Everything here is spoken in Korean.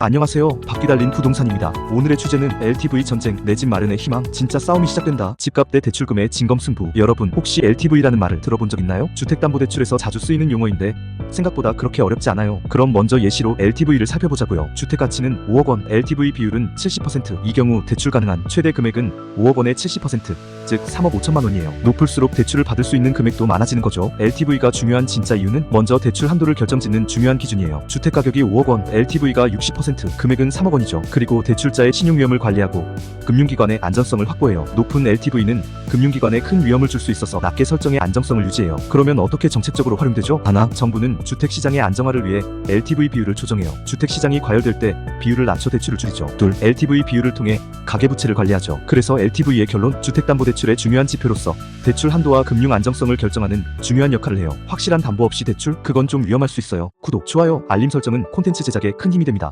안녕하세요. 바퀴 달린 부동산입니다. 오늘의 주제는 LTV 전쟁, 내 집 마련의 희망, 진짜 싸움이 시작된다. 집값 대 대출금의 진검승부. 여러분, 혹시 LTV라는 말을 들어본 적 있나요? 주택담보대출에서 자주 쓰이는 용어인데 생각보다 그렇게 어렵지 않아요. 그럼 먼저 예시로 LTV를 살펴보자고요. 주택 가치는 5억 원, LTV 비율은 70%. 이 경우 대출 가능한 최대 금액은 5억 원의 70%, 즉 3억 5천만 원이에요. 높을수록 대출을 받을 수 있는 금액도 많아지는 거죠. LTV가 중요한 진짜 이유는 먼저 대출 한도를 결정짓는 중요한 기준이에요. 주택 가격이 5억 원, LTV가 60%, 금액은 3억 원이죠. 그리고 대출자의 신용 위험을 관리하고 금융기관의 안전성을 확보해요. 높은 LTV는 금융기관에 큰 위험을 줄 수 있어서 낮게 설정의 안정성을 유지해요. 그러면 어떻게 정책적으로 활용되죠? 하나, 정부는 주택시장의 안정화를 위해 LTV 비율을 조정해요. 주택시장이 과열될 때 비율을 낮춰 대출을 줄이죠. 둘, LTV 비율을 통해 가계부채를 관리하죠. 그래서 LTV의 결론, 주택담보대출의 중요한 지표로서 대출 한도와 금융 안정성을 결정하는 중요한 역할을 해요. 확실한 담보 없이 대출? 그건 좀 위험할 수 있어요. 구독, 좋아요, 알림 설정은 콘텐츠 제작에 큰 힘이 됩니다.